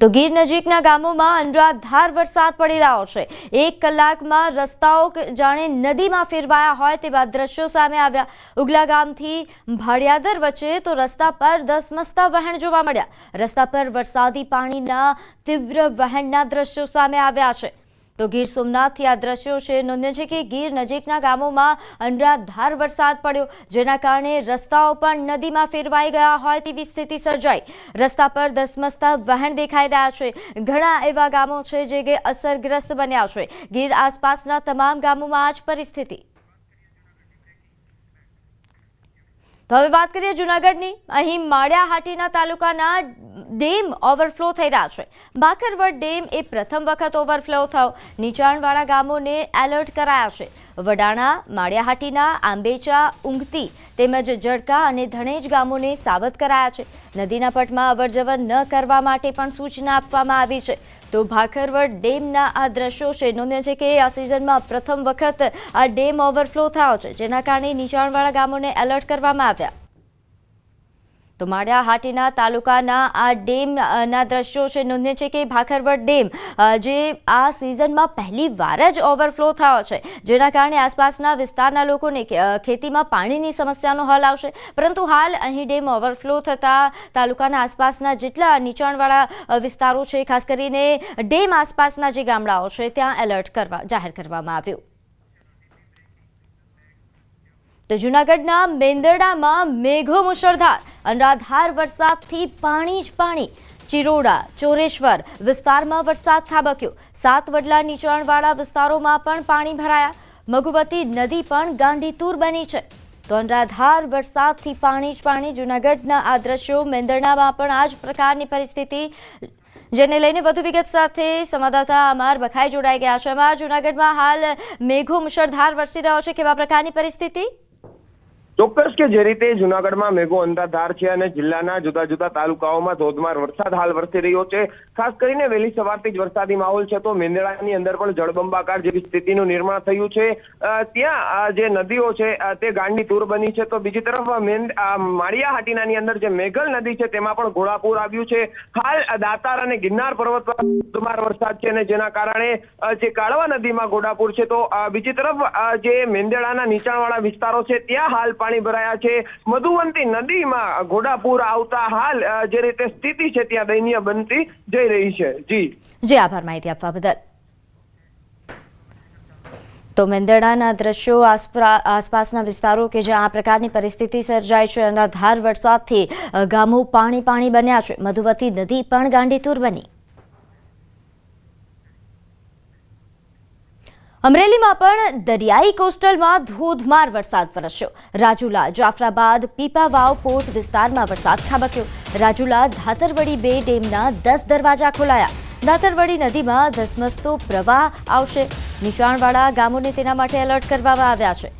તો ગીર નજીકના ગામોમાં અનરાધાર વરસાદ પડી રહ્યો છે. એક કલાકમાં રસ્તાઓ જાણે નદીમાં ફેરવાયા હોય તેવા દ્રશ્યો સામે આવ્યા. ઉગલા ગામથી ભાડિયાદર વચ્ચે તો રસ્તા પર ધસમસતા વહેણ જોવા મળ્યા. રસ્તા પર વરસાદી પાણીના તીવ્ર વહેણના દ્રશ્યો સામે આવ્યા છે. તો ગીર સોમનાથથી આ દ્રશ્યો છે નોંધ્ય છે કે ગીર નજીકના ગામોમાં અનરાધાર વરસાદ પડ્યો, જેના કારણે રસ્તાઓ પણ નદીમાં ફેરવાઈ ગયા હોય તેવી સ્થિતિ સર્જાઈ. રસ્તા પર ધસમસતા વહેણ દેખાઈ રહ્યા છે. ઘણા એવા ગામો છે જે અસરગ્રસ્ત બન્યા છે. ગીર આસપાસના તમામ ગામોમાં આ જ પરિસ્થિતિ તો હવે વાત કરીએ જુનાગઢની. અહીં માળિયાહાટીના તાલુકાના ડેમ ઓવરફ્લો થઈ રહ્યા છે. ભાખરવડ ડેમ એ પ્રથમ વખત ઓવરફ્લો થયો. નીચાણવાળા ગામોને એલર્ટ કરાયા છે. વડાણા, માળિયાહાટીના આંબેચા, ઊંઘતી તેમજ જડકા અને ધણેજ ગામોને સાવધ કરાયા છે. નદીના પટમાં અવરજવર ન કરવા માટે પણ સૂચના આપવામાં આવી છે. તો ભાખરવડ ડેમના આ દ્રશ્યો છે નોંધ્યા છે કે આ સિઝનમાં પ્રથમ વખત આ ડેમ ઓવરફ્લો થયો છે, જેના કારણે નીચાણવાળા ગામોને એલર્ટ કરવામાં આવ્યા. તો માળિયાહાટીના તાલુકાના આ ડેમના દ્રશ્યો છે નોંધે છે કે ભાખરવડ ડેમ જે આ સિઝનમાં પહેલી વાર જ ઓવરફ્લો થયો છે. જેના કારણે આસપાસના વિસ્તારના લોકોને ખેતીમાં પાણીની સમસ્યાનો હલ આવશે. પરંતુ હાલ અહીં ડેમ ઓવરફ્લો થતાં તાલુકાના આસપાસના જેટલા નીચાણવાળા વિસ્તારો છે, ખાસ કરીને ડેમ આસપાસના જે ગામડાઓ છે, ત્યાં એલર્ટ કરવા, જાહેર કરવામાં આવ્યું. તો જૂનાગઢના મેંદરડામાં મેઘો મુશળધાર. અનરાધાર વરસાદથી પાણી જ પાણી. ચિરોડા, ચોરેશ્વર વિસ્તારમાં વરસાદ થાબક્યો. સાત વડલા નીચાણવાળા વિસ્તારોમાં પણ પાણી ભરાયા. મગુવતી નદી પણ ગાંડીતુર બની છે. તો અનરાધાર વરસાદથી પાણી જ પાણી જૂનાગઢના આ દ્રશ્યો મેંદરડામાં પણ આ જ પ્રકારની પરિસ્થિતિ જેને લઈને વધુ વિગત સાથે સંવાદદાતા અમાર બખાઈ જોડાઈ ગયા છે. અમાર જૂનાગઢમાં હાલ મેઘો મુશળધાર વરસી રહ્યો છે. કેવા પ્રકારની પરિસ્થિતિ? ચોક્કસ કે જે રીતે જુનાગઢમાં મેઘો અંધાધાર છે અને જિલ્લાના જુદા જુદા તાલુકાઓમાં ધોધમાર વરસાદ હાલ વરસી રહ્યો છે. ખાસ કરીને વહેલી સવારથી જ વરસાદી માહોલ છે તો મેંદડાની અંદર પણ જળબંબાકાર જેવી સ્થિતિનું નિર્માણ થયું છે. ત્યાં જે નદીઓ છે તે ગાંડી તૂર બની છે તો બીજી તરફ માળિયા હાટીનાની અંદર જે મેઘલ નદી છે તેમાં પણ ઘોડાપૂર આવ્યું છે. હાલ દાતાર અને ગિરનાર પર્વત પર ધોધમાર વરસાદ છે અને જેના કારણે જે કાળવા નદીમાં ઘોડાપૂર છે તો બીજી તરફ જે મેંદડાના નીચાણવાળા વિસ્તારો છે ત્યાં હાલ પાણી ભરાયા છે. મધુવંતી નદીમાં ઘોડાપુર આવતા હાલ જે રીતે સ્થિતિ છે ત્યાં દયનીય બનતી જઈ રહી છે. જી. જે આભાર માહિતી આપવા બદલ. તો મેંદરડાના દ્રશ્યો આસપાસના વિસ્તારો કે જ્યાં આ પ્રકારની પરિસ્થિતિ સર્જાય છે અનરાધાર વરસાદથી અ, ગામો પાણી પાણી બન્યા છે. મધુવતી નદી પણ ગાંડીતુર બની. અમરેલીમાં પણ દરિયાઈ કોસ્ટલમાં ધોધમાર વરસાદ વરસ્યો. રાજુલા, જાફરાબાદ, પીપાવાવ પોર્ટ વિસ્તારમાં વરસાદ ખાબક્યો. રાજુલા, ધાતરવડી બે ડેમના દસ દરવાજા ખોલાયા. ધાતરવડી નદીમાં ધસમસતો પ્રવાહ આવશે. નીચાણવાળા ગામોને તેના માટે એલર્ટ કરવામાં આવ્યા છે.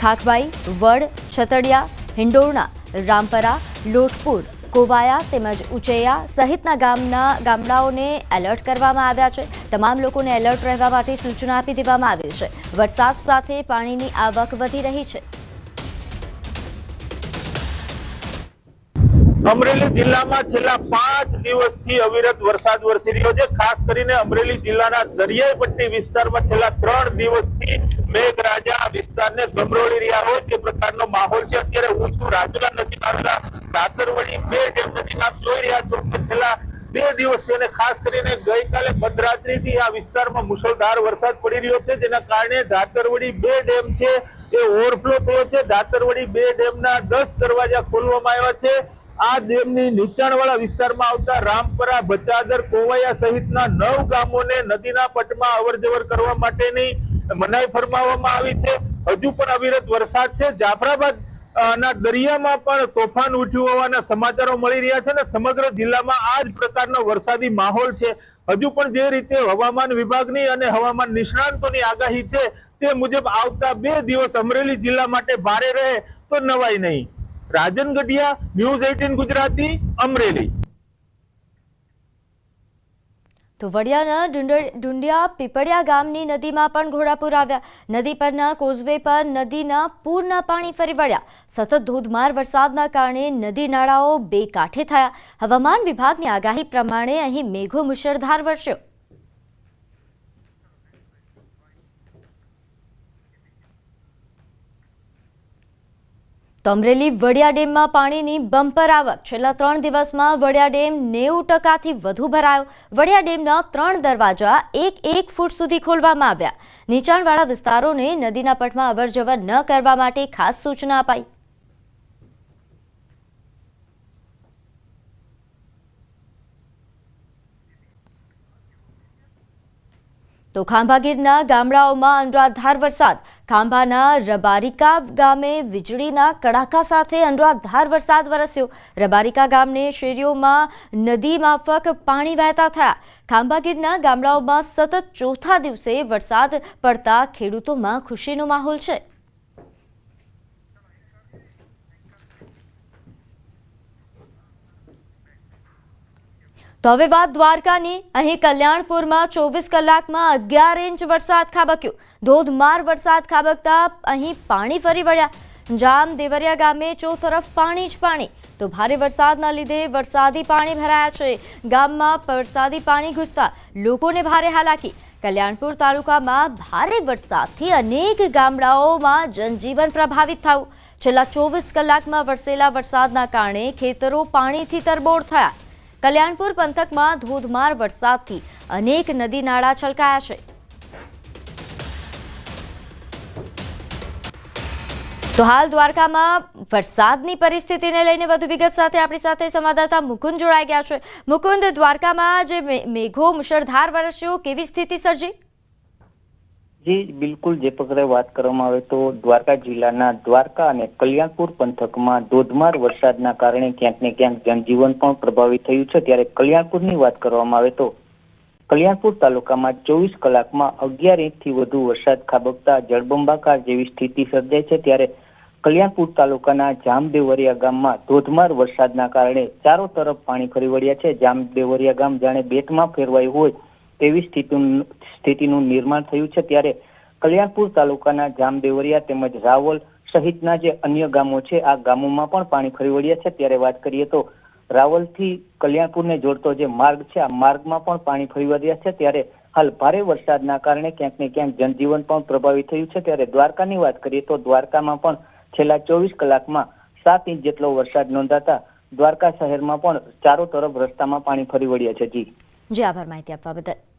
ખાખબાઈ, વડ, છતડિયા હિંડોરણા રામપરા, લોટપુર કોવાયા તેમજ ઉચૈયા સહિતના ગામના ગામડાઓને એલર્ટ કરવામાં આવ્યા છે. તમામ લોકોને એલર્ટ રહેવા માટે સૂચના આપી દેવામાં આવી છે. વરસાદ સાથે પાણીની આવક વધી રહી છે. અમરેલી જિલ્લામાં છેલ્લા પાંચ દિવસથી અવિરત વરસાદ વરસી રહ્યો છે. ખાસ કરીને અમરેલી જિલ્લાના દરિયાઈ પટ્ટી વિસ્તારમાં છેલ્લા ત્રણ દિવસથી મેઘરાજા વિસ્તારને ગમરોળી રહ્યા હોય તે પ્રકારનો માહોલ છે. અત્યારે છું રાજુલા નજીક આવેલા કાતરવડી બે ડેમ નજીક આપ જોઈ રહ્યા છો કે છેલ્લા બે દિવસથી અને ખાસ કરીને ગઈકાલે મધરાત્રિથી આ વિસ્તારમાં મુશળધાર વરસાદ પડી રહ્યો છે. જેના કારણે ધાતરવડી બે ડેમ છે એ ઓવરફ્લો થયો છે. ધાતરવડી બે ડેમના દસ દરવાજા ખોલવામાં આવ્યા છે. આ ડેમની નીચાણવાળા વિસ્તારમાં આવતા રામપરા, બચાદર, કોવાયા સહિતના નવ ગામોને નદીના પટમાં અવરજવર કરવા માટેની મનાઈ ફરમાવવામાં આવી છે. હજુ પણ અવિરત વરસાદ છે. જાફરાબાદ ના દરિયામાં પણ તોફાન ઉઠ્યું હોવાના સમાચારો મળી રહ્યા છે અને સમગ્ર જિલ્લામાં આ જ પ્રકારનો વરસાદી માહોલ છે. હજુ પણ જે રીતે હવામાન વિભાગની અને હવામાન નિષ્ણાંતોની આગાહી છે તે મુજબ આવતા બે દિવસ અમરેલી જિલ્લા માટે ભારે રહે તો નવાય નહીં. Rajan Gadhiya, news eighteen Gujarati, Amreli. તો વડિયાના ડુંડિયા પીપળિયા ગામની નદીમાં પણ ઘોડાપૂર આવ્યા નદી પરના કોઝવે પર નદીના પૂરના પાણી ફરી વળ્યા. સતત ધોધમાર વરસાદના કારણે નદી નાળાઓ બે કાંઠે થયા. હવામાન વિભાગની આગાહી પ્રમાણે અહીં મેઘો મુશળધાર વરસ્યો. તો અમરેલી વડિયા ડેમમાં પાણીની બમ્પર આવક. છેલ્લા ત્રણ દિવસમાં વડિયા ડેમ નેવું ટકાથી વધુ ભરાયો. વડિયા ડેમના ત્રણ દરવાજા એક એક ફૂટ સુધી ખોલવામાં આવ્યા. નીચાણવાળા વિસ્તારોને નદીના પટમાં અવરજવર ન કરવા માટે ખાસ સૂચના અપાઈ. તો ખાંભાગીરના ગામડાઓમાં અનરાધાર વરસાદ. ખાંભાના રબારિકા ગામે વીજળીના કડાકા સાથે અનરાધાર વરસાદ વરસ્યો. રબારિકા ગામને શેરીઓમાં નદી માફક પાણી વહેતા થયા. ખાંભાગીરના ગામડાઓમાં સતત ચોથા દિવસે વરસાદ પડતા ખેડૂતોમાં ખુશીનો માહોલ છે. તો હવે વાત દ્વારકાની. અહીં કલ્યાણપુરમાં ચોવીસ કલાકમાં અગિયાર ઇંચ વરસાદ ખાબક્યો. ધોધમાર વરસાદ ખાબકતા અહીં પાણી ફરી વળ્યા. જામ દેવરિયા ગામે ચોતરફ પાણી જ પાણી. તો ભારે વરસાદના લીધે વરસાદી પાણી ભરાયા છે. ગામમાં વરસાદી પાણી ઘૂસતા લોકોને ભારે હાલાકી. કલ્યાણપુર તાલુકામાં ભારે વરસાદથી અનેક ગામડાઓમાં જનજીવન પ્રભાવિત થયું. છેલ્લા ચોવીસ કલાકમાં વરસેલા વરસાદના કારણે ખેતરો પાણીથી તરબોળ થયા. કલ્યાણપુર પંથકમાં ધોધમાર વરસાદથી અનેક નદી નાળા છલકાયા છે. તો હાલ દ્વારકામાં વરસાદની પરિસ્થિતિને લઈને વધુ વિગત સાથે આપણી સાથે સંવાદદાતા મુકુંદ જોડાઈ ગયા છે. મુકુંદ, દ્વારકામાં જે મેઘો, મુશળધાર વરસ્યો, કેવી સ્થિતિ સર્જી? જી બિલકુલ જે પ્રકારે વાત કરવામાં આવે તો દ્વારકા જિલ્લાના દ્વારકા અને કલ્યાણપુર પંથકમાં ધોધમાર વરસાદના કારણે ક્યાંક ને ક્યાંક જનજીવન પણ પ્રભાવિત થયું છે. ત્યારે કલ્યાણપુરની વાત કરવામાં આવે તો કલ્યાણપુર તાલુકામાં ચોવીસ કલાકમાં અગિયાર ઇંચથી વધુ વરસાદ ખાબકતા જળબંબાકાર જેવી સ્થિતિ સર્જાઈ છે. ત્યારે કલ્યાણપુર તાલુકાના જામદેવરિયા ગામમાં ધોધમાર વરસાદના કારણે ચારો તરફ પાણી ફરી વળ્યા છે. જામદેવરિયા ગામ જાણે બેટમાં ફેરવાયું હોય સ્થિતિનું સ્થિતિનું નિર્માણ થયું છે ત્યારે કલ્યાણપુર તાલુકાના જામદેવરિયા તેમજ રાવલ સહિતના જે અન્ય ગામો છે, આ ગામોમાં પણ પાણી ફરી વળ્યા છે. ત્યારે વાત કરીએ તો રાવલથી કલ્યાણપુરને જોડતો જે માર્ગ છે, આ માર્ગમાં પણ પાણી ફરી વળ્યા છે. ત્યારે હાલ ભારે વરસાદના કારણે ક્યાંક ને ક્યાંક જનજીવન પણ પ્રભાવિત થયું છે. ત્યારે દ્વારકાની વાત કરીએ તો દ્વારકામાં પણ છેલ્લા ચોવીસ કલાકમાં સાત ઇંચ જેટલો વરસાદ નોંધાતા દ્વારકા શહેરમાં પણ ચારો તરફ રસ્તામાં પાણી ફરી વળ્યા છે. જી. જી, આભાર માહિતી આપવા બદલ.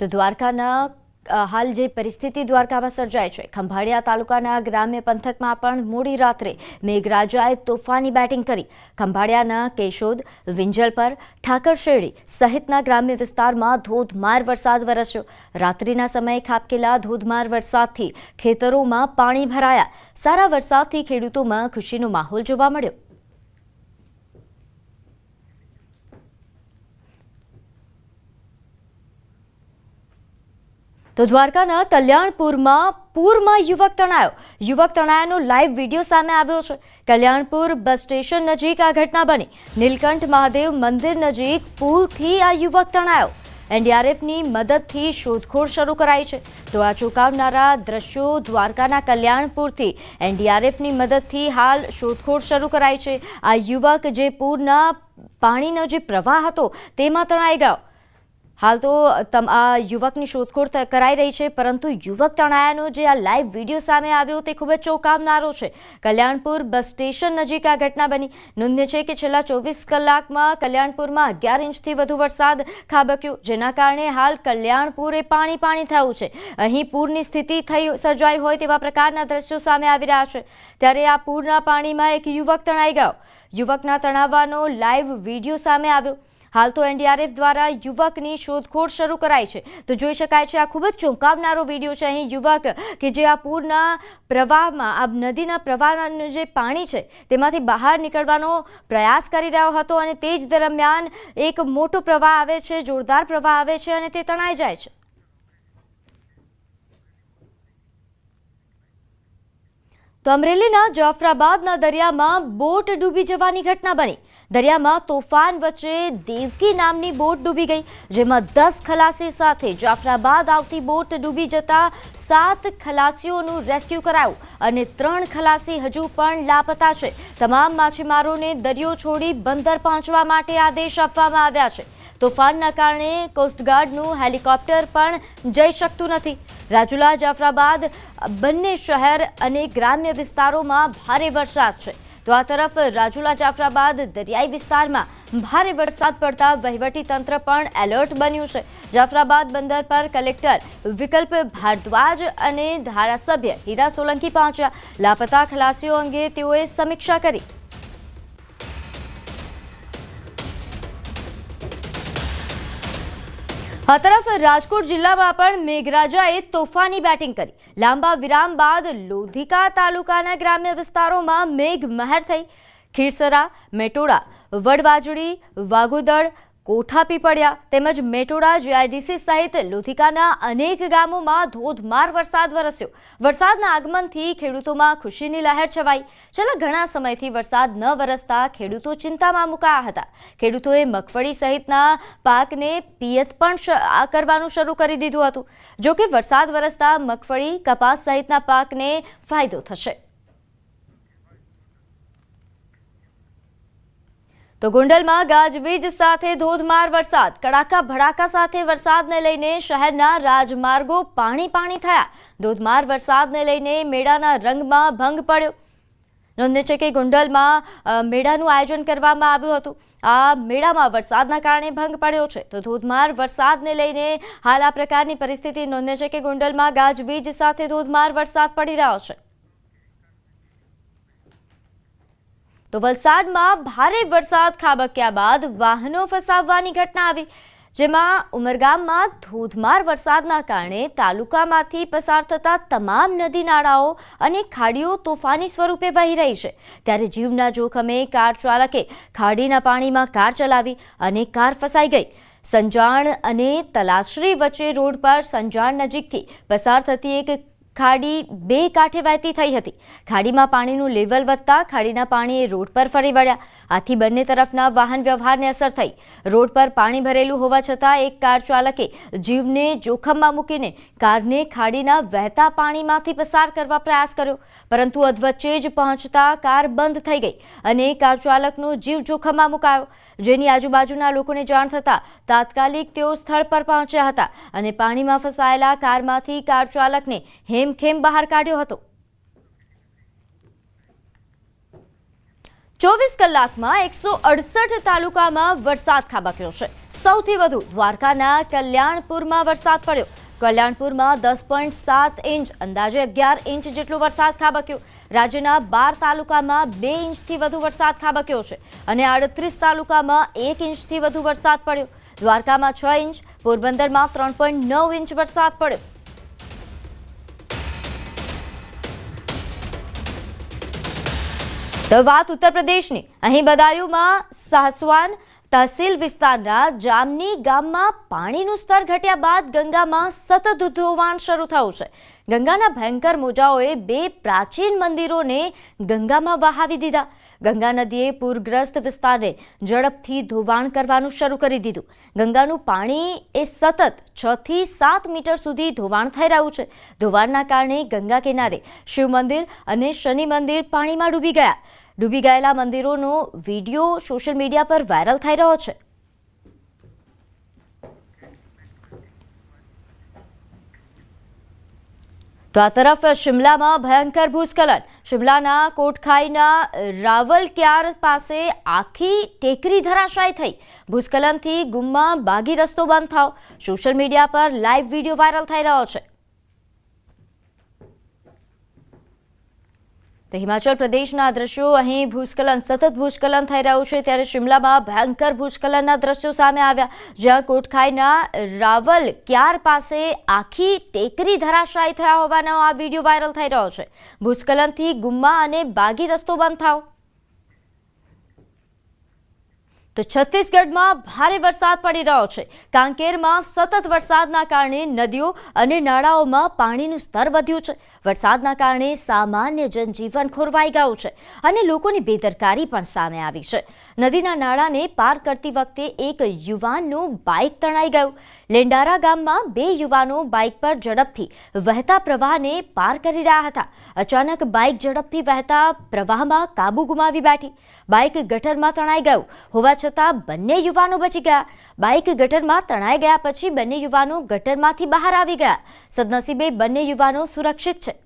તો દ્વારકાના હાલ જે પરિસ્થિતિ દ્વારકામાં સર્જાય છે. ખંભાળિયા તાલુકાના ગ્રામ્ય પંથકમાં પણ મોડી રાત્રે મેઘરાજાએ તોફાની બેટિંગ કરી. ખંભાળિયાના કેશોદ, વિંજલપર ઠાકરશેડી સહિતના ગ્રામ્ય વિસ્તારમાં ધોધમાર વરસાદ વરસ્યો. રાત્રિના સમયે ખાબકેલા ધોધમાર વરસાદથી ખેતરોમાં પાણી ભરાયા. સારા વરસાદથી ખેડૂતોમાં ખુશીનો માહોલ જોવા મળ્યો. તો દ્વારકાના કલ્યાણપુરમાં પૂરમાં યુવક તણાયો. યુવક તણાયાનો લાઈવ વીડિયો સામે આવ્યો છે. કલ્યાણપુર બસ સ્ટેશન નજીક આ ઘટના બની. નીલકંઠ મહાદેવ મંદિર નજીક પુલથી આ યુવક તણાયો. એનડીઆરએફની મદદથી શોધખોળ શરૂ કરાઈ છે. તો આ ચોંકાવનારા દ્રશ્યો દ્વારકાના કલ્યાણપુરથી એનડીઆરએફની મદદથી હાલ શોધખોળ શરૂ કરાઈ છે. આ યુવક જે પૂરના પાણીનો જે પ્રવાહ હતો તેમાં તણાઈ ગયો. હાલ તો આ યુવકની શોધખોળ કરાઈ રહી છે, પરંતુ યુવક તણાયાનો જે આ લાઈવ વીડિયો સામે આવ્યો તે ખૂબ જ ચોંકાવનારો છે. કલ્યાણપુર બસ સ્ટેશન નજીક આ ઘટના બની. નોંધ્ય છે કે છેલ્લા ચોવીસ કલાકમાં કલ્યાણપુરમાં અગિયાર ઇંચથી વધુ વરસાદ ખાબક્યો, જેના કારણે હાલ કલ્યાણપુર પાણી પાણી થયું છે. અહીં પૂરની સ્થિતિ થઈ સર્જાઈ હોય તેવા પ્રકારના દ્રશ્યો સામે આવી રહ્યા છે. ત્યારે આ પૂરના પાણીમાં એક યુવક તણાઈ ગયો. યુવકના તણાવવાનો લાઈવ વીડિયો સામે આવ્યો. હાલ તો એનડીઆરએફ દ્વારા યુવકની શોધખોળ શરૂ કરાઈ છે. તો જોઈ શકાય છે આ ખૂબ જ ચોંકાવનારો વીડિયો છે. અહીં યુવક કે જે આ પૂરના પ્રવાહમાં, આ નદીના પ્રવાહનું જે પાણી છે, તેમાંથી બહાર નીકળવાનો પ્રયાસ કરી રહ્યો હતો અને તે જ દરમિયાન એક મોટો પ્રવાહ આવે છે, જોરદાર પ્રવાહ આવે છે અને તે તણાઈ જાય છે. તો અમરેલીના જાફરાબાદના દરિયામાં બોટ ડૂબી જવાની ઘટના બની. દરિયામાં તોફાન વચ્ચે દેવકી નામની બોટ ડૂબી ગઈ, જેમાં દસ ખલાસી સાથે જાફરાબાદ આવતી બોટ ડૂબી જતા સાત ખલાસીઓનું રેસ્ક્યુ કરાયું અને ત્રણ ખલાસી હજુ પણ લાપતા છે. તમામ માછીમારોને દરિયો છોડી બંદર પહોંચવા માટે આદેશ આપવામાં આવ્યા છે. તોફાનના કારણે કોસ્ટગાર્ડનું હેલિકોપ્ટર પણ જઈ શકતું નથી. રાજુલા, જાફરાબાદ બંને શહેર અને ગ્રામ્ય વિસ્તારોમાં ભારે વરસાદ છે. તો આ તરફ રાજુલા જાફરાબાદ, દરિયાઈ વિસ્તારમાં ભારે વરસાદ પડતા વહીવટી તંત્ર પણ એલર્ટ બન્યું છે. જાફરાબાદ બંદર પર કલેક્ટર વિકલ્પ ભારદ્વાજ અને ધારાસભ્ય હીરા સોલંકી પહોંચ્યા. લાપતા ખલાસીઓ અંગે તેઓએ સમીક્ષા કરી. આ તરફ રાજકોટ જિલ્લામાં પણ મેઘરાજાએ તોફાની બેટિંગ કરી. લાંબા વિરામ બાદ લોધિકા તાલુકાના ગ્રામ્ય વિસ્તારોમાં મેઘ મહેર થઈ. ખીરસરા, મેટોડા, વડવાજડી વાગુદળ કોઠા પીપળિયા તેમજ મેટોડા જીઆઈડીસી સહિત લોધિકાના અનેક ગામોમાં ધોધમાર વરસાદ વરસ્યો. વરસાદના આગમનથી ખેડૂતોમાં ખુશીની લહેર છવાઈ. છેલ્લા ઘણા સમયથી વરસાદ ન વરસતા ખેડૂતો ચિંતામાં મુકાયા હતા. ખેડૂતોએ મગફળી સહિતના પાકને પિયત પણ કરવાનું શરૂ કરી દીધું હતું. જોકે વરસાદ વરસતા મગફળી, કપાસ સહિતના પાકને ફાયદો થશે. તો ગોંડલમાં ગાજવીજ સાથે ધોધમાર વરસાદ. કડાકા ભડાકા સાથે વરસાદને લઈને શહેરના રાજમાર્ગો પાણી પાણી થયા. ધોધમાર વરસાદને લઈને મેળાના રંગમાં ભંગ પડ્યો. નોંધે છે કે ગોંડલમાં મેળાનું આયોજન કરવામાં આવ્યું હતું. આ મેળામાં વરસાદના કારણે ભંગ પડ્યો છે. તો ધોધમાર વરસાદને લઈને હાલ આ પ્રકારની પરિસ્થિતિ નોંધે છે કે ગોંડલમાં ગાજવીજ સાથે ધોધમાર વરસાદ પડી રહ્યો છે. તો વલસાડમાં ભારે વરસાદ ખાબક્યા બાદ વાહનો ફસાવવાની ઘટના આવી, જેમાં ઉમરગામમાં ધોધમાર વરસાદના કારણે તાલુકામાંથી પસાર થતા તમામ નદી નાળાઓ અને ખાડીઓ તોફાની સ્વરૂપે વહી રહી છે. ત્યારે જીવના જોખમે કાર ચાલકે ખાડીના પાણીમાં કાર ચલાવી અને કાર ફસાઈ ગઈ. સંજાણ અને તલાશ્રી વચ્ચે રોડ પર સંજાણ નજીકથી પસાર થતી એક ખાડી બે કાંઠે વહેતી થઈ હતી. ખાડીમાં પાણીનું લેવલ વધતા ખાડીના પાણી રોડ પર ફરી વળ્યા. આથી બંને તરફના વાહન વ્યવહારને અસર થઈ. રોડ પર પાણી ભરેલું હોવા છતાં એક કાર ચાલકે જીવને જોખમમાં મૂકીને કારને ખાડીના વહેતા પાણીમાંથી પસાર કરવા પ્રયાસ કર્યો. પરંતુ અધવચ્ચે જ પહોંચતા કાર બંધ થઈ ગઈ અને કાર ચાલકનો જીવ જોખમમાં મુકાયો. જેની આજુબાજુના લોકોને જાણ થતાં તાત્કાલિક તેઓ સ્થળ પર પહોંચ્યા હતા અને પાણીમાં ફસાયેલા કારમાંથી કાર ચાલકને હેમખેમ બહાર કાઢ્યો હતો? ચોવીસ કલાકમાં એકસો અડસઠ તાલુકામાં વરસાદ ખાબક્યો છે. સૌથી વધુ દ્વારકાના કલ્યાણપુરમાં વરસાદ પડ્યો. કલ્યાણપુરમાં દસ પોઈન્ટ સાત ઇંચ, અંદાજે અગિયાર ઇંચ જેટલો વરસાદ ખાબક્યો. રાજ્યના બાર તાલુકામાં બે ઇંચથી વધુ વરસાદ ખાબક્યો છે અને આડત્રીસ તાલુકામાં એક ઇંચથી વધુ વરસાદ પડ્યો. દ્વારકામાં છ ઇંચ, પોરબંદરમાં ત્રણ પોઈન્ટ નવ ઇંચ વરસાદ પડ્યો. તો વાત ઉત્તર પ્રદેશની અહીં બદાયુમાં સાસવાન તહસીલ વિસ્તારના જામની ગામમાં પાણીનું સ્તર ઘટ્યા બાદ ગંગામાં સતત ધોવાણ શરૂ થયું છે. ગંગાના ભયંકર મોજાઓએ બે પ્રાચીન મંદિરોને ગંગામાં વહાવી દીધા. ગંગા નદીએ પૂરગ્રસ્ત વિસ્તારને ઝડપથી ધોવાણ કરવાનું શરૂ કરી દીધું. ગંગાનું પાણી એ સતત છ થી સાત મીટર સુધી ધોવાણ થઈ રહ્યું છે. ધોવાણના કારણે ગંગા કિનારે શિવ મંદિર અને શનિ મંદિર પાણીમાં ડૂબી ગયા. ડૂબી ગયેલા મંદિરોનો વીડિયો સોશિયલ મીડિયા પર વાયરલ થઈ રહ્યો છે. તો આ તરફ શિમલામાં ભયંકર ભૂસ્ખલન. શિમલાના કોટખાઈના રાવલ ક્યાર પાસે આખી ટેકરી ધરાશાય થઈ. ભૂસ્ખલનથી ગુમમાં બાગી રસ્તો બંધ થાવ સોશિયલ મીડિયા પર લાઈવ વીડિયો વાયરલ થઈ રહ્યો છે. તો હિમાચલ પ્રદેશના દ્રશ્યો અહીં ભૂસ્ખલન, સતત ભૂસ્ખલન થઈ રહ્યું છે. ત્યારે શિમલામાં ભયંકર ભૂસ્ખલનના દ્રશ્યો સામે આવ્યા. જ્યાં કોટખાઈના રાવલ ક્યાર પાસે આખી ટેકરી ધરાશાયી થયા હોવાનો આ વીડિયો વાયરલ થઈ રહ્યો છે. ભૂસ્ખલનથી ગુમ્મા અને બાગી રસ્તો બંધ થાવ તો છત્તીસગઢમાં ભારે વરસાદ પડી રહ્યો છે. કાંકેરમાં સતત વરસાદના કારણે નદીઓ અને નાળાઓમાં પાણીનું સ્તર વધ્યું છે. વરસાદના કારણે સામાન્ય જનજીવન ખોરવાઈ ગયું છે અને લોકોની બેદરકારી પણ સામે આવી છે. નદીના નાળાને પાર કરતી વખતે એક યુવાનનું બાઇક તણાઈ ગયું. લેંડારા ગામમાં બે યુવાનો બાઇક પર ઝડપથી વહેતા પ્રવાહને પાર કરી રહ્યા હતા. અચાનક બાઇક ઝડપથી વહેતા પ્રવાહમાં કાબુ ગુમાવી બેઠી. બાઇક ગટરમાં તણાઈ ગયું. હોવા છતાં બંને યુવાનો બચી ગયા. બાઇક ગટરમાં તણાઈ ગયા પછી બંને યુવાનો ગટરમાંથી બહાર આવી ગયા. સદનસીબે બંને યુવાનો સુરક્ષિત છે.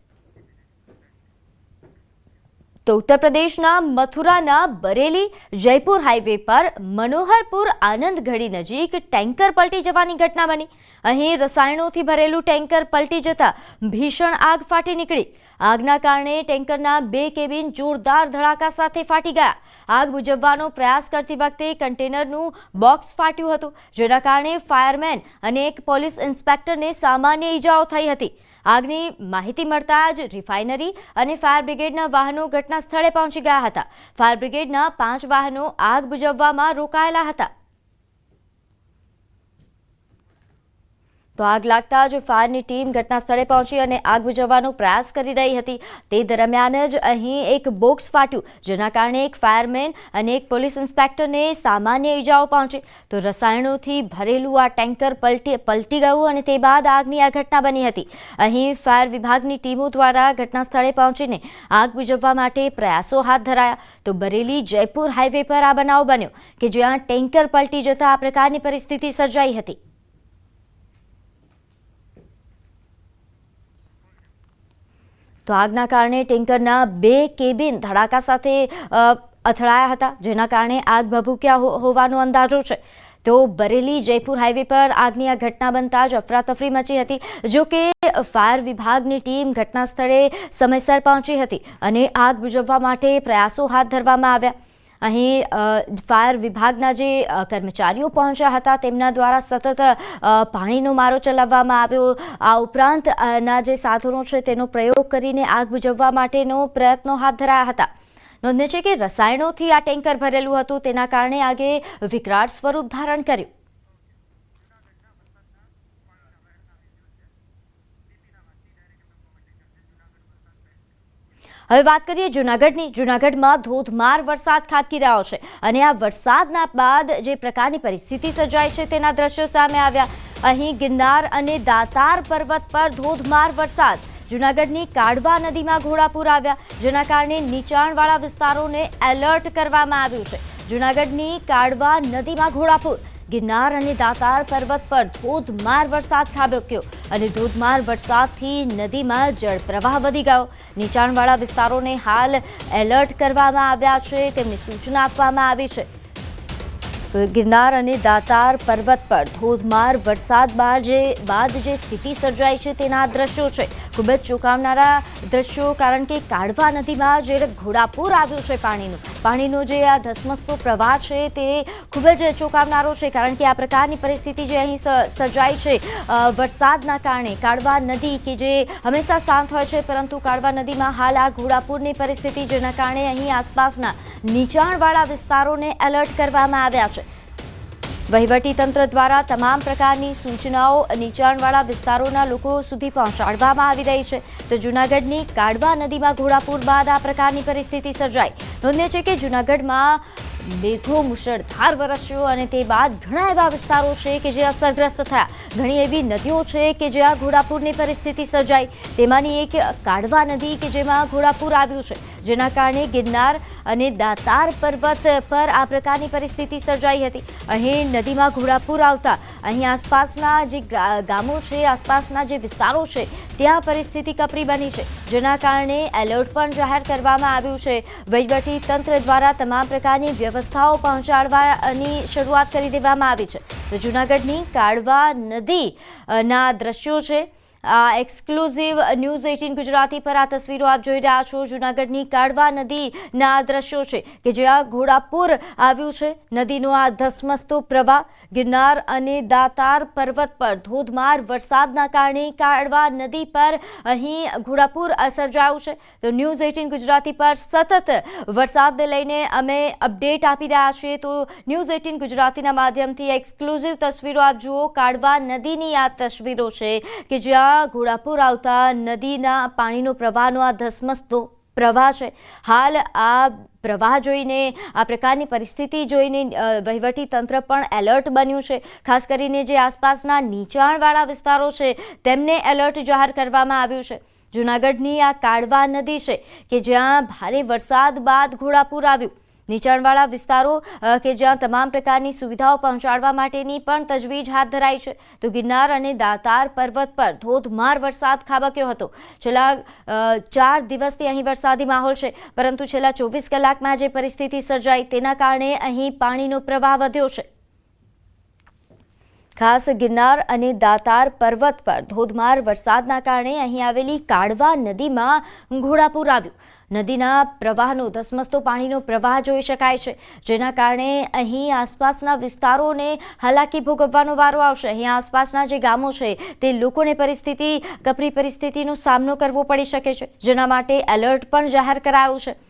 તો ઉત્તર પ્રદેશના મથુરાના બરેલી, જયપુર હાઈવે પર મનોહરપુર આનંદગઢી નજીક ટેન્કર પલટી જવાની ઘટના બની. અહીં રસાયણોથી ભરેલું ટેન્કર પલટી જતા ભીષણ આગ ફાટી નીકળી. આગના કારણે ટેન્કરના બે કેબિન જોરદાર ધડાકા સાથે ફાટી ગયા. આગ બુઝવવાનો પ્રયાસ કરતી વખતે કન્ટેનરનું બોક્સ ફાટ્યું હતું, જેના કારણે ફાયરમેન અને એક પોલીસ ઇન્સ્પેક્ટરને સામાન્ય ઈજાઓ થઈ હતી. આગની માહિતી મળતા જ રિફાઇનરી અને ફાયર બ્રિગેડના વાહનો ઘટના સ્થળે પહોંચી ગયા હતા. ફાયર બ્રિગેડના પાંચ વાહનો આગ બુઝવવામાં રોકાયેલા હતા. તો આગ લાગતા જ ફાયરની ટીમ ઘટના સ્થળે પહોંચી અને આગ બુઝવવાનો પ્રયાસ કરી રહી હતી. તે દરમિયાન જ અહીં એક બોક્સ ફાટ્યું, જેના કારણે એક ફાયરમેન અને એક પોલીસ ઇન્સ્પેક્ટરને સામાન્ય ઈજાઓ પહોંચી. તો રસાયણોથી ભરેલું આ ટેન્કર પલટી પલટી ગયું અને તે બાદ આગની આ ઘટના બની હતી. અહીં ફાયર વિભાગની ટીમો દ્વારા ઘટના સ્થળે પહોંચીને આગ બુઝવવા માટે પ્રયાસો હાથ ધરાયા. તો બરેલી જયપુર હાઈવે પર આ બનાવ બન્યો, કે જ્યાં ટેન્કર પલટી જતાં આ પ્રકારની પરિસ્થિતિ સર્જાઈ હતી. તો આગના કારણે ટેન્કરના બે કેબિન ધડાકા સાથે અથડાયા હતા, જેના કારણે આગ ભભૂક્યા હોવાનો અંદાજો છે. તો બરેલી જયપુર હાઈવે પર આગની આ ઘટના બનતા જ અફરાતફરી મચી હતી, જો કે ફાયર વિભાગની ટીમ ઘટના સ્થળે સમયસર પહોંચી હતી અને આગ બુઝવવા માટે પ્રયાસો હાથ ધરવામાં આવ્યા. અહીં ફાયર વિભાગના જે કર્મચારીઓ પહોંચ્યા હતા, તેમના દ્વારા સતત પાણીનો મારો ચલાવવામાં આવ્યો. આ ઉપરાંત ના જે સાધનો છે, તેનો પ્રયોગ કરીને આગ બુઝવવા માટેનો પ્રયત્નો હાથ ધરાયા હતા. નોંધે છે કે રસાયણોથી આ ટેન્કર ભરેલું હતું, તેના કારણે આગે વિકરાળ સ્વરૂપ ધારણ કર્યું. હવે વાત કરીએ જૂનાગઢની. જૂનાગઢમાં ધોધમાર વરસાદ ખાબકી રહ્યો છે અને આ વરસાદના બાદ જે પ્રકારની પરિસ્થિતિ સર્જાઈ છે તેના દ્રશ્યો સામે આવ્યા. અહીં ગિરનાર અને દાતાર પર્વત પર ધોધમાર વરસાદ. જૂનાગઢની કાડવા નદીમાં ઘોડાપુર આવ્યા, જેના કારણે નીચાણવાળા વિસ્તારોને એલર્ટ કરવામાં આવ્યું છે. જૂનાગઢની કાડવા નદીમાં ઘોડાપૂર. ગિરનાર અને દાતાર પર્વત પર ધોધમાર વરસાદ ખાબક્યો અને ધોધમાર વરસાદથી નદીમાં જળ પ્રવાહ વધી ગયો. નીચાણવાળા વિસ્તારોને હાલ એલર્ટ કરવામાં આવ્યા છે. તેમની સૂચના આપવામાં આવી છે. ગિરનાર અને દાતાર પર્વત પર ધોધમાર વરસાદ બાદ જે બાદ જે સ્થિતિ સર્જાઈ છે તેના દ્રશ્યો છે. ખૂબ જ ચોંકાવનારા દ્રશ્યો કારણ કે કાઢવા નદીમાં જે ઘોડાપૂર આવ્યું છે પાણીનું. પાણીનો જે આ ધસમસતો પ્રવાહ છે તે ખૂબ જ ચોંકાવનારો છે કારણ કે આ પ્રકારની પરિસ્થિતિ જે અહીં સર્જાઈ છે વરસાદના કારણે કાળવા નદી કે જે હંમેશા શાંત હોય છે પરંતુ કાળવા નદીમાં હાલ આ ઘોડાપૂરની પરિસ્થિતિ જેના કારણે અહીં આસપાસના નીચાણવાળા વિસ્તારોને એલર્ટ કરવામાં આવ્યા છે. વહીવટી તંત્ર દ્વારા તમામ પ્રકારની સૂચનાઓ નીચાણવાળા વિસ્તારોના લોકો સુધી પહોંચાડવામાં આવી રહી છે. તો જૂનાગઢની કાડવા નદીમાં ઘોડાપૂર બાદ આ પ્રકારની પરિસ્થિતિ સર્જાઈ. નોંધનીય છે કે જૂનાગઢમાં મેઘો મુશળધાર વરસ્યો અને તે બાદ ઘણા એવા વિસ્તારો છે કે જે અસરગ્રસ્ત થયા. ઘણી એવી નદીઓ છે કે જ્યાં ઘોડાપુરની પરિસ્થિતિ સર્જાઈ. તેમાંની એક કાઢવા નદી કે જેમાં ઘોડાપુર આવ્યું છે. જેના કારણે ગિરનાર અને દાતાર પર્વત પર આ પ્રકારની પરિસ્થિતિ સર્જાઈ હતી. અહીં નદીમાં ઘોડાપૂર આવતા અહીં આસપાસના જે ગામો છે આસપાસના જે વિસ્તારો છે ત્યાં પરિસ્થિતિ કપરી બની છે. જેના કારણે એલર્ટ પણ જાહેર કરવામાં આવ્યું છે. વહીવટી તંત્ર દ્વારા તમામ પ્રકારની વ્યવસ્થાઓ પહોંચાડવાની શરૂઆત કરી દેવામાં આવી છે. તો જૂનાગઢની કાળવા નદી અ, ના દ્રશ્યો છે. એક્સક્લુઝિવ ન્યૂઝ એટીન ગુજરાતી પર આ તસવીરો આપ જોઈ રહ્યા છો. જૂનાગઢની કાળવા નદીના દ્રશ્યો છે કે જ્યાં ઘોડાપુર આવ્યું છે. નદીનો આ ધસમસતો પ્રવાહ, ગિરનાર અને દાતાર પર્વત પર ધોધમાર વરસાદના કારણે કાળવા નદી પર અહીં ઘોડાપુર સર્જાયું છે. તો ન્યૂઝ એટીન ગુજરાતી પર સતત વરસાદને લઈને અમે અપડેટ આપી રહ્યા છીએ. તો ન્યૂઝ એટીન ગુજરાતીના માધ્યમથી એક્સક્લુઝિવ તસવીરો આપ જુઓ. કાળવા નદીની આ તસવીરો છે કે જ્યાં ઘોડાપુર આવતા નદીના પાણીનો પ્રવાહનો આ ધસમસતો પ્રવાહ છે. હાલ આ પ્રવાહ જોઈને, આ પ્રકારની પરિસ્થિતિ જોઈને વહીવટી તંત્ર પણ એલર્ટ બન્યું છે. ખાસ કરીને જે આસપાસના નીચાણવાળા વિસ્તારો છે, તેમને એલર્ટ જાહેર કરવામાં આવ્યું છે. જૂનાગઢની આ કાળવા નદી છે કે જ્યાં ભારે વરસાદ બાદ ઘોડાપુર આવ્યું. નીચાણવાળા વિસ્તારો કે જ્યાં તમામ પ્રકારની સુવિધાઓ પહોંચાડવા માટેની પણ તજવીજ હાથ ધરાઈ છે. તો ગિરનાર અને દાતાર પર્વત પર ધોધમાર વરસાદ ખાબક્યો હતો. છેલ્લા ચાર દિવસથી અહીં વરસાદી માહોલ છે. પરંતુ છેલ્લા ચોવીસ કલાકમાં જે પરિસ્થિતિ સર્જાઈ તેના કારણે અહીં પાણીનો પ્રવાહ વધ્યો છે. ખાસ ગિરનાર અને દાતાર પર્વત પર ધોધમાર વરસાદના કારણે અહીં આવેલી કાળવા નદીમાં ઘોડાપૂર આવ્યું. નદીના પ્રવાહનો, ધસમસતો પાણીનો પ્રવાહ જોઈ શકાય છે. જેના કારણે અહીં આસપાસના વિસ્તારોને હાલાકી ભોગવવાનો વારો આવશે. અહીં આસપાસના જે ગામો છે, તે લોકોને પરિસ્થિતિ કપરી પરિસ્થિતિનો સામનો કરવો પડી શકે છે. જેના માટે એલર્ટ પણ જાહેર કરાયું છે.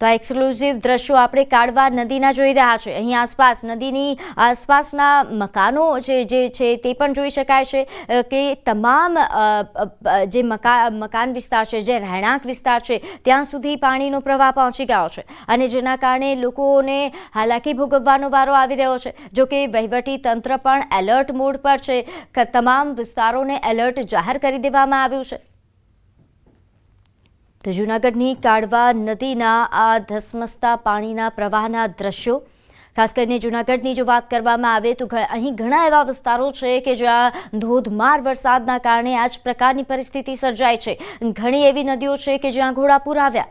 તો આ એક્સક્લુઝિવ દ્રશ્યો આપણે કાળવા નદીના જોઈ રહ્યા છે. અહીં આસપાસ નદીની આસપાસના મકાનો છે, જે છે તે પણ જોઈ શકાય છે. કે તમામ જે મકા, મકાન વિસ્તાર છે, જે રહેણાંક વિસ્તાર છે, ત્યાં સુધી પાણીનો પ્રવાહ પહોંચી ગયો છે. અને જેના કારણે લોકોને હાલાકી ભોગવવાનો વારો આવી રહ્યો છે. જો કે વહીવટી તંત્ર પણ એલર્ટ મોડ પર છે. તમામ વિસ્તારોને એલર્ટ જાહેર કરી દેવામાં આવ્યું છે. તો જૂનાગઢની કાળવા નદીના આ ધસમસતા પાણીના પ્રવાહના દ્રશ્યો. ખાસ કરીને જૂનાગઢની જો વાત કરવામાં આવે તો અહીં ઘણા એવા વિસ્તારો છે કે જ્યાં ધોધમાર વરસાદના કારણે આ જ પ્રકારની પરિસ્થિતિ સર્જાય છે. ઘણી એવી નદીઓ છે કે જ્યાં ઘોડાપૂર આવ્યા.